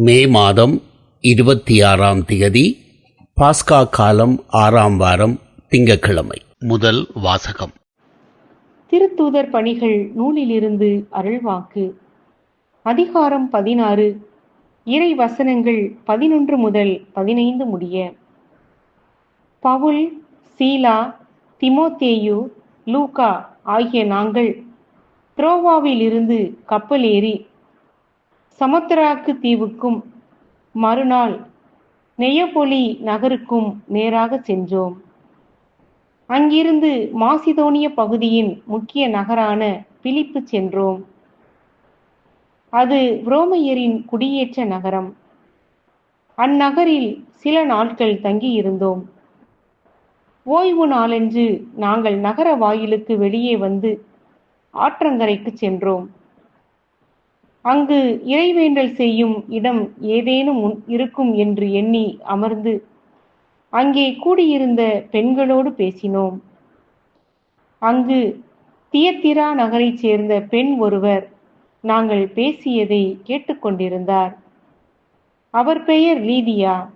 மே மாதம் இருபத்தி ஆறாம் தேதி பாஸ்கா காலம் ஆறாம் வாரம் திங்கட்கிழமை. முதல் வாசகம். திருத்தூதர் பணிகள் நூலிலிருந்து அருள்வாக்கு. அதிகாரம் பதினாறு இறை வசனங்கள் பதினொன்று முதல் பதினைந்து முடிய. பவுல் சீலா திமோத்தேயு லூகா ஆகிய நாங்கள் த்ரோவாவிலிருந்து கப்பல் ஏறி சமுத்திராக்கு தீவுக்கும் மறுநாள் நெய்யபொலி நகருக்கும் நேராக சென்றோம். அங்கிருந்து மாசிதோனிய பகுதியின் முக்கிய நகரான பிலிப்பு சென்றோம். அது ரோமையரின் குடியேற்ற நகரம். அந்நகரில் சில நாட்கள் தங்கியிருந்தோம். ஓய்வு நாளன்று நாங்கள் நகர வாயிலுக்கு வெளியே வந்து ஆற்றங்கரைக்கு சென்றோம். அங்கு இறைவேண்டல் செய்யும் இடம் ஏதேனும் உன்- இருக்கும் என்று எண்ணி அமர்ந்து அங்கே கூடியிருந்த பெண்களோடு பேசினோம். அங்கு தியத்திரா நகரைச் சேர்ந்த பெண் ஒருவர் நாங்கள் பேசியதை கேட்டுக்கொண்டிருந்தார் அவர் பெயர் லீதியா.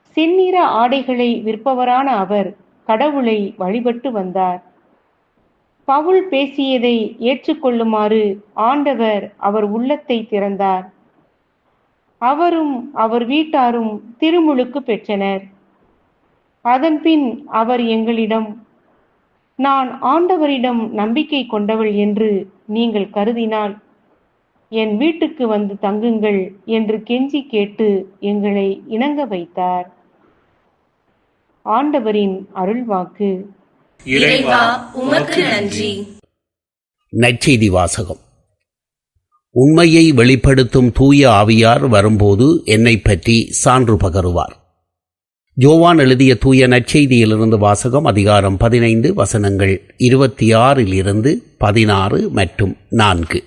செந்நிற ஆடைகளை விற்பவரான அவர் கடவுளை வழிபட்டு வந்தார். பவுல் பேசியதை ஏற்றுக்கொள்ளுமாறு ஆண்டவர் அவர் உள்ளத்தை திறந்தார். அவரும் அவர் வீட்டாரும் திருமுழுக்கு பெற்றனர். அதன்பின் அவர் எங்களிடம் நான் ஆண்டவரிடம் நம்பிக்கை கொண்டவள் என்று நீங்கள் கருதினால் என் வீட்டுக்கு வந்து தங்குங்கள் என்று கெஞ்சி கேட்டு எங்களை இணங்க வைத்தார். ஆண்டவரின் அருள்வாக்கு. இறைவா உமக்கு நன்றி. நற்செய்தி வாசகம். உண்மையை வெளிப்படுத்தும் தூய ஆவியார் வரும்போது என்னை பற்றி சான்று பகருவார். ஜோவான் எழுதிய தூய நற்செய்தியிலிருந்து வாசகம் அதிகாரம் பதினைந்து வசனங்கள் இருபத்தி ஆறில் இருந்து பதினாறு மற்றும் நான்கு.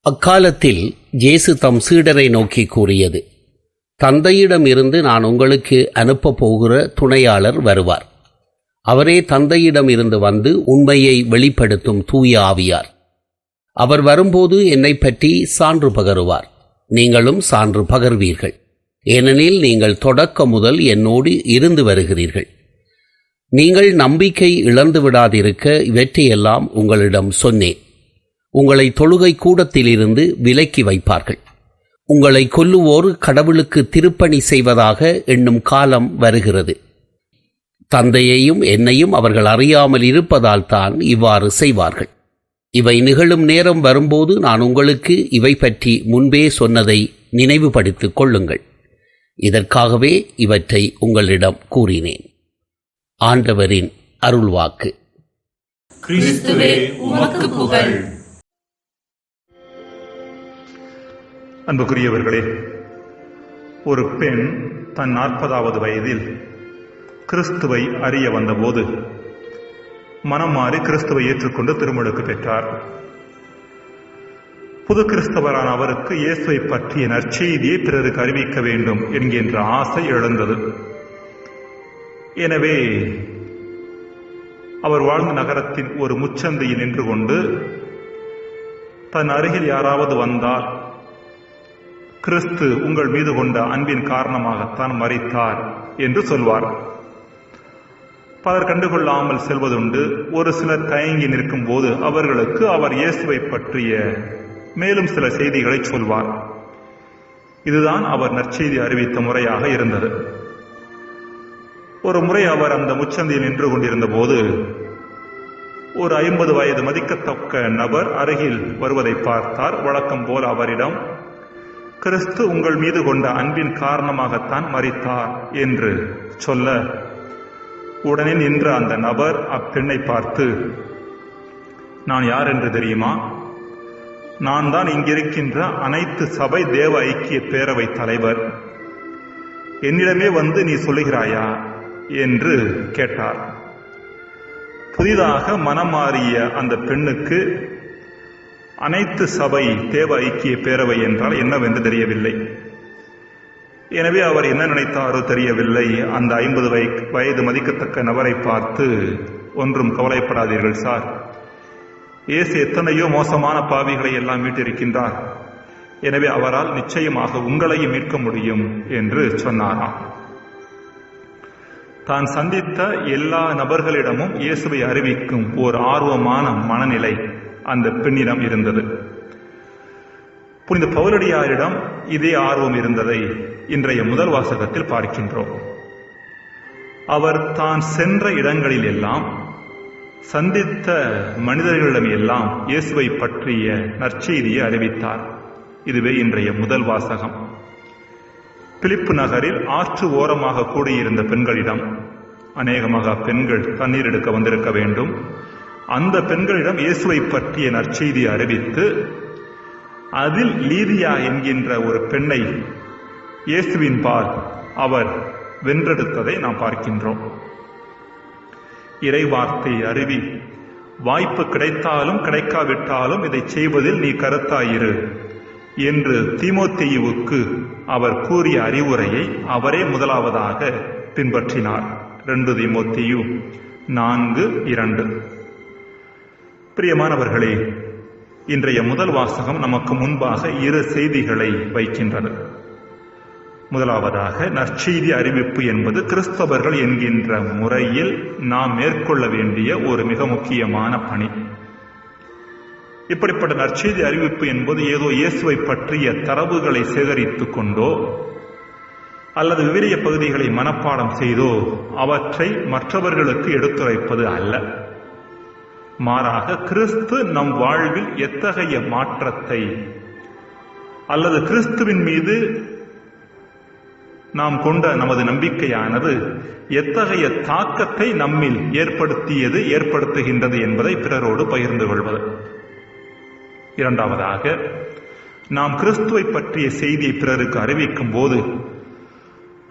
அக்காலத்தில் ஜேசு தம் சீடரை நோக்கி கூறியது தந்தையிடம் இருந்து நான் உங்களுக்கு அனுப்பப் போகிற துணையாளர் வருவார். அவரே தந்தையிடம் இருந்து வந்து உண்மையை வெளிப்படுத்தும் தூய ஆவியார். அவர் வரும்போது என்னை பற்றி சான்று பகருவார். நீங்களும் சான்று பகர்வீர்கள். ஏனெனில் நீங்கள் தொடக்க முதல் என்னோடு இருந்து வருகிறீர்கள். நீங்கள் நம்பிக்கை இழந்து விடாதிருக்க இவற்றையெல்லாம் உங்களிடம் சொன்னேன். உங்களை தொழுகை கூடத்திலிருந்து விலக்கி வைப்பார்கள். உங்களை கொல்லுவோர் கடவுளுக்கு திருப்பணி செய்வதாக எண்ணும் காலம் வருகிறது. தந்தையையும் என்னையும் அவர்கள் அறியாமல் இருப்பதால் தான் இவ்வாறு செய்வார்கள். இவை நிகழும் நேரம் வரும்போது நான் உங்களுக்கு இவை பற்றி முன்பே சொன்னதை நினைவுபடுத்திக் கொள்ளுங்கள். இதற்காகவே இவற்றை உங்களிடம் கூறினேன். ஆண்டவரின் அருள்வாக்கு. அன்புக்குரியவர்களே ஒரு பெண் தன் நாற்பதாவது வயதில் கிறிஸ்துவை அறிய வந்தபோது மனம் மாறி கிறிஸ்துவை ஏற்றுக்கொண்டு திருமுழுக்கு பெற்றார். புது கிறிஸ்தவரான அவருக்கு இயேசுவை பற்றிய நற்செய்தியை பிறருக்கு அறிவிக்க வேண்டும் என்கின்ற ஆசை எழுந்தது. எனவே அவர் வாழ்ந்த நகரத்தின் ஒரு முச்சந்தையில் நின்று கொண்டு தன் அருகில் யாராவது வந்தால் கிறிஸ்து உங்கள் மீது கொண்ட அன்பின் காரணமாகத்தான் மறித்தார் என்று சொல்வார். பலர் கண்டுகொள்ளாமல் செல்வதுண்டு. ஒரு சிலர் தயங்கி நிற்கும் போது அவர்களுக்கு அவர் இயேசுவை பற்றிய மேலும் சில செய்திகளை சொல்வார். இதுதான் அவர் நற்செய்தி அறிவித்த முறையாக இருந்தது. ஒரு முறை அவர் அந்த முச்சந்தியில் நின்று கொண்டிருந்த போது ஒரு ஐம்பது வயது மதிக்கத்தக்க நபர் அருகில் வருவதை பார்த்தார். வழக்கம் போல் அவரிடம் கிறிஸ்து உங்கள் மீது கொண்ட அன்பின் காரணமாகத்தான் மறித்தார் என்று சொல்ல உடனே நின்ற அந்த நபர் அப்பெண்ணை பார்த்து நான் யார் என்று தெரியுமா? நான் தான் இங்கிருக்கின்ற அனைத்து சபை தேவ ஐக்கிய பேரவை தலைவர். என்னிடமே வந்து நீ சொல்லுகிறாயா? என்று கேட்டார். புதிதாக மனம் மாறிய அந்த பெண்ணுக்கு அனைத்து சபை தேவ ஐக்கிய பேரவை என்றால் என்னவென்று தெரியவில்லை. எனவே அவர் என்ன நினைத்தாரோ தெரியவில்லை. அந்த ஐம்பது வய வயது மதிக்கத்தக்க நபரை பார்த்து ஒன்றும் கவலைப்படாதீர்கள் சார். இயேசு எத்தனையோ மோசமான பாவிகளை எல்லாம் மீட்டிருக்கின்றார். எனவே அவரால் நிச்சயமாக உங்களையும் மீட்க முடியும் என்று சொன்னாராம். தான் சந்தித்த எல்லா நபர்களிடமும் இயேசுவை அறிவிக்கும் ஓர் ஆர்வமான மனநிலை அந்த பெண்ணிடம் இருந்தது. புனித பௌரடியாரிடம் இதே ஆர்வம் இருந்ததை இன்றைய முதல் வாசகத்தில் பார்க்கின்றோம். அவர் தான் சென்ற இடங்களில் எல்லாம் சந்தித்த மனிதர்களிடம் எல்லாம் இயேசுவை பற்றிய நற்செய்தியை அறிவித்தார். இதுவே இன்றைய முதல் வாசகம். பிலிப்பு நகரில் ஆற்று ஓரமாக கூடியிருந்த பெண்களிடம் அநேகமாக பெண்கள் தண்ணீர் எடுக்க வந்திருக்க வேண்டும். அந்த பெண்களிடம் இயேசுவை பற்றிய நற்செய்தியை அறிவித்து அதில் லீதியா என்கின்ற ஒரு பெண்ணை இயேசுவின் பால் அவர் வென்றெடுத்ததை நாம் பார்க்கின்றோம். இறைவார்த்தை அறிவி வாய்ப்பு கிடைத்தாலும் கிடைக்காவிட்டாலும் இதை செய்வதில் நீ கருத்தாயிரு என்று தீமோத்தேயுவுக்கு அவர் கூறிய அறிவுரையை அவரே முதலாவதாக பின்பற்றினார். ரெண்டு தீமோத்தேயு நான்கு இரண்டு. பிரியமானவர்களே இன்றைய முதல் வாசகம் நமக்கு முன்பாக இரு செய்திகளை வைக்கின்றது. முதலாவதாக நற்செய்தி அறிவிப்பு என்பது கிறிஸ்தவர்கள் என்கின்ற முறையில் நாம் மேற்கொள்ள வேண்டிய ஒரு மிக முக்கியமான பணி. இப்படிப்பட்ட நற்செய்தி அறிவிப்பு என்பது ஏதோ இயேசுவை பற்றிய தரவுகளை சேகரித்துக் கொண்டோ அல்லது விவிலிய பகுதிகளை மனப்பாடம் செய்தோ அவற்றை மற்றவர்களுக்கு எடுத்துரைப்பது அல்ல. மாறாக கிறிஸ்து நம் வாழ்வில் எத்தகைய மாற்றத்தை அல்லது கிறிஸ்துவின் மீது நாம் கொண்ட நமது நம்பிக்கையானது எத்தகைய தாக்கத்தை நம்மில் ஏற்படுத்தியது ஏற்படுத்துகின்றது என்பதை பிறரோடு பகிர்ந்து கொள்வது. இரண்டாவதாக நாம் கிறிஸ்துவை பற்றிய செய்தியை பிறருக்கு அறிவிக்கும் போது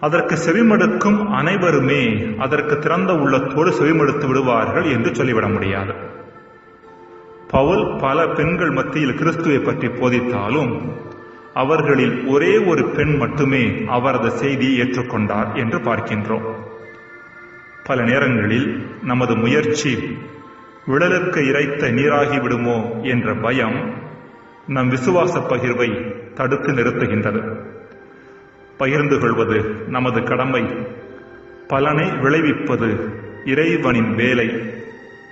அதற்கு செவிமடுக்கும் அனைவருமே அதற்கு திறந்த உள்ளத்தோடு செவிமடுத்து விடுவார்கள் என்று சொல்லிவிட முடியாது. பவுல் பல பெண்கள் மத்தியில் கிறிஸ்துவை பற்றி போதித்தாலும் அவர்களில் ஒரே ஒரு பெண் மட்டுமே அவரது செய்தியை ஏற்றுக்கொண்டார் என்று பார்க்கின்றோம். பல நேரங்களில் நமது முயற்சி விழலுக்கு இறைத்த நீராகி விடுமோ என்ற பயம் நம் விசுவாச பகிர்வை தடுத்து நிறுத்துகின்றது. பகிர்ந்து கொள்வது நமது கடமை பலனை விளைவிப்பது இறைவனின் வேலை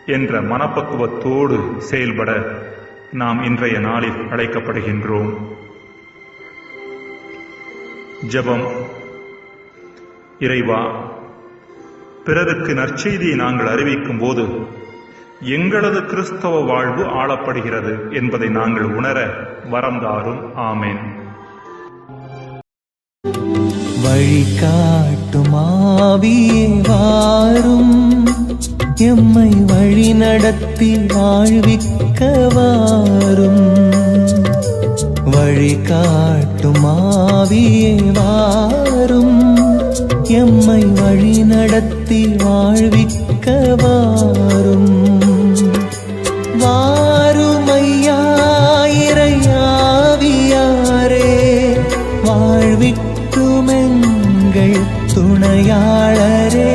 என்ற மனப்பக்குவத்தோடு செயல்பட நாம் இன்றைய நாளில் அழைக்கப்படுகின்றோம். ஜெபம். இறைவா பிறருக்கு நற்செய்தியை நாங்கள் அறிவிக்கும் போது எங்களது கிறிஸ்தவ வாழ்வு ஆளப்படுகிறது என்பதை நாங்கள் உணர வரந்தாரும். ஆமேன். வழிகாட்டுமாவியே வாரும். எம்மை வழி நடத்தி வழிகாட்டுமாவியே வாரும். எம்மை வழி நடத்தி வாழ்விக்க வாரும். வாருமையாயிரையாவியாரே வாழ்விக்குமெங்கள் துணையாளரே.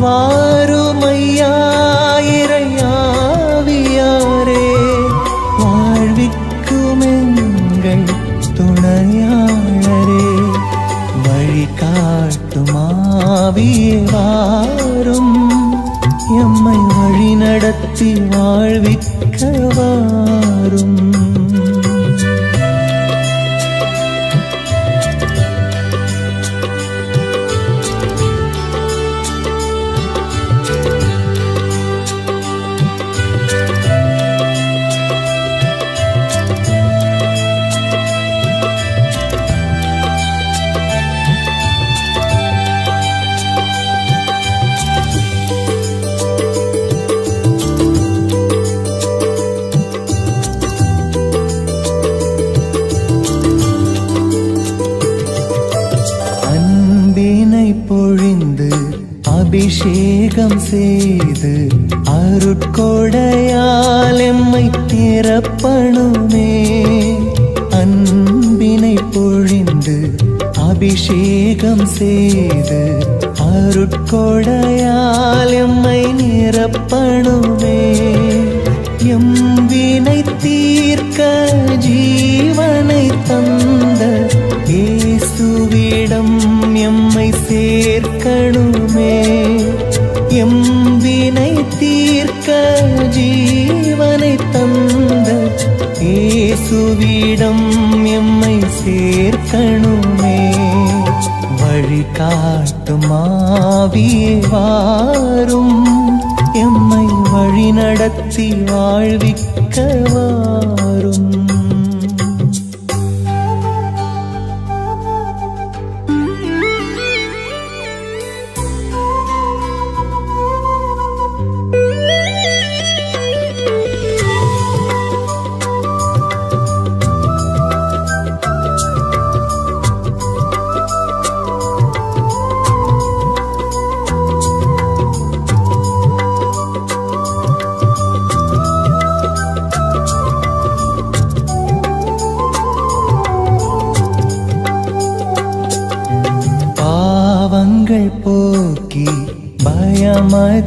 வாருமையாயிரையாவியாரே வாழ்விக்குமெங்கள் எங்கள் துணையாளரே வழிகாட்டுமாவியே வாரும். எம்மை வழி நடத்தி வாழ்விக்கவா? செய்து அருட்கொடையால் எம்மை திறப்பணுமே. அன்பினை பொழிந்து அபிஷேகம் செய்து அருட்கொடையால் எம்மை நிரப்பணுமே. எம் இயேசுவிடம் எம்மை சேர்க்கணுமே. வழி வாரும். எம்மை வழி நடத்தி வாழ்விக்க வாரும்.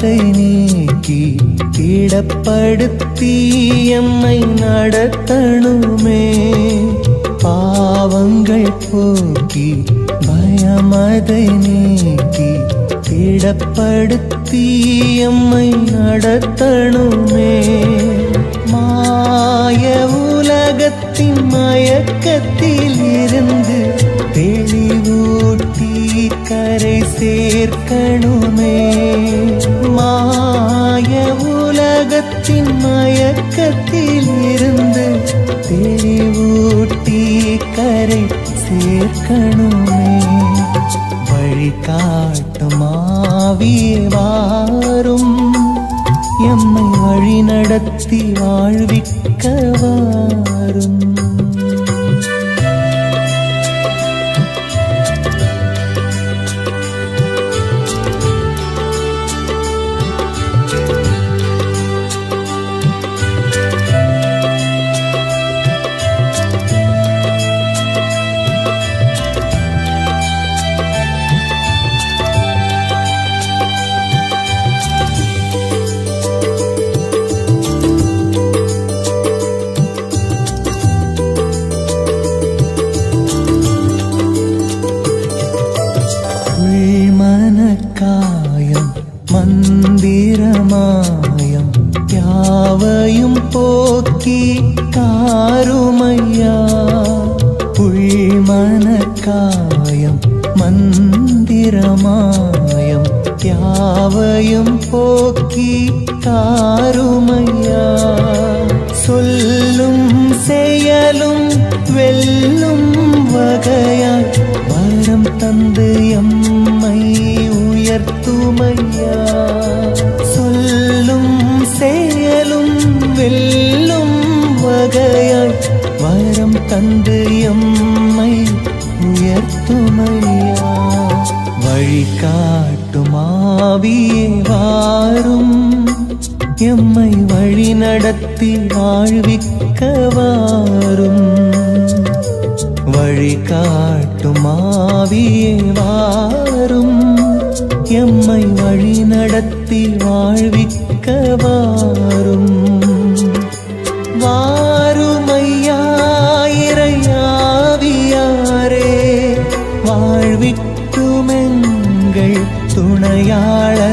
பயமதை நீக்கி திடப்படுத்தி எம்மை நடத்தணுமே. பாவங்கள் போக்கி பயமதை நீக்கி திடப்படுத்தி எம்மை நடத்தணுமே. மாய உலகத்தின் மயக்கத்தில் இருந்து தெளிவூட்டி கரை சேர்க்கணுமே. மாய உலகத்தின் மயக்கத்தில் இருந்து தெளிவூட்டி கரை சேர்க்கணுமே. வழி காட்டும் எம்மை வழி நடத்தி வாழ்விக்கவா தாருமையா? சொல்லும் செயலும் வெல்லும் வகையாய் வரம் தந்து எம்மை உயர்த்துமையா? சொல்லும் செயலும் வெல்லும் வகையாய் வரம் தந்து எம்மை உயர்த்துமையா? வழிகாட்டு காட்டும் வாரும். எம்மை வழி நடத்தி வாழ்விக்க வாரும். வழி காட்டுமாவியே வாரும். எம்மை வழி நடத்தி வாழ்விக்க வாரும். துணையாளரே